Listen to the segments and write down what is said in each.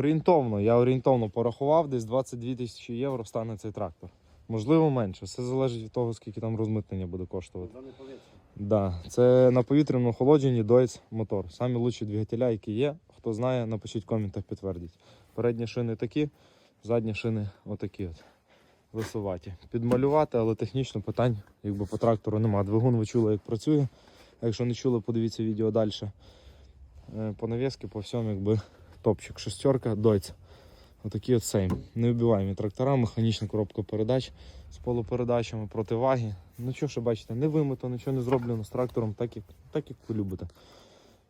Орієнтовно, я орієнтовно порахував, десь 22 тисячі євро стане цей трактор. Можливо, менше. Все залежить від того, скільки там розмитнення буде коштувати. Да. Це на повітряному охолодженні Deutz мотор. Самі лучші двигателя, які є. Хто знає, напишіть в коментах, підтвердіть. Передні шини такі, задні шини отакі от. Висуваті. Підмалювати, але технічно питань якби по трактору немає. Двигун ви чули, як працює. Якщо не чули, подивіться відео далі. Е, По навіски, по всьому, якби топчик. Шестерка, Deutz. Отакі от сейм. Невбиваємі трактора, механічна коробка передач з полупередачами, противаги. Ну що ще бачите, не вимито, нічого не зроблено з трактором, так як, так як ви любите,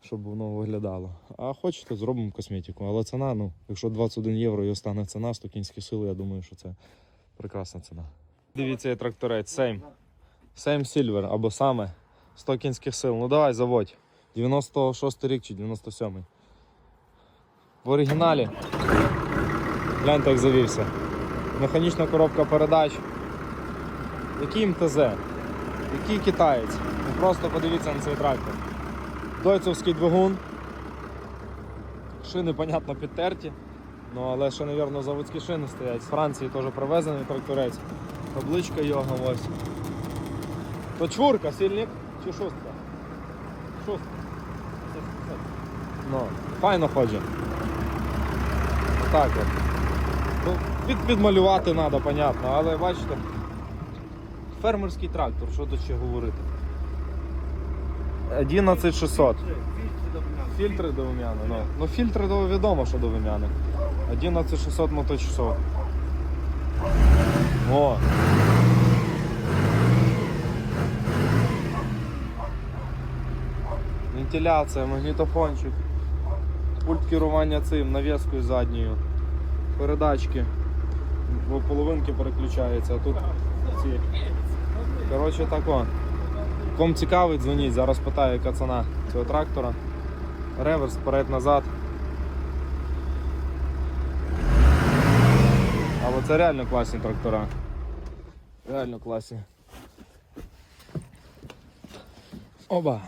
щоб воно виглядало. А хочете, зробимо косметику. Але ціна, ну, якщо 21 євро і остане ціна 100 кінських сил, я думаю, що це прекрасна ціна. Дивіться, є тракторець, сейм. Сейм Silver або саме 100 кінських сил. Ну давай, заводь. 96 рік чи 97. В оригіналі. Гляньте, як завівся. Механічна коробка передач. Який МТЗ? Який китаєць? Ну просто подивіться на цей трактор. Дойцовський двигун. Шини, понятно, підтерті. Ну, але ще, мабуть, заводські шини стоять. З Франції теж привезений тракторець. Табличка його ось. То чвурка, сильник чи шостка? Шостка. Ну, файно ходить. Так от. Ну, під, підмалювати треба, понятно, але бачите. Фермерський трактор, що тут ще говорити? 11600. Фільтри до вим'яни. Ну, ну фільтри до відомо, що до вим'яни. 11600 моточасов. О! Вентиляція, магнітофончик, пульт керування цим, навіскою задньою, передачки, бо половинки переключаються, а тут ці. Коротше о. Ком цікавий, дзвоніть, зараз питаю, яка ціна цього трактора. Реверс, вперед-назад. Але це реально класні трактора. Реально класні. Оба.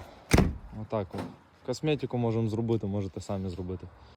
Отак от. Косметику можемо зробити, можете самі зробити.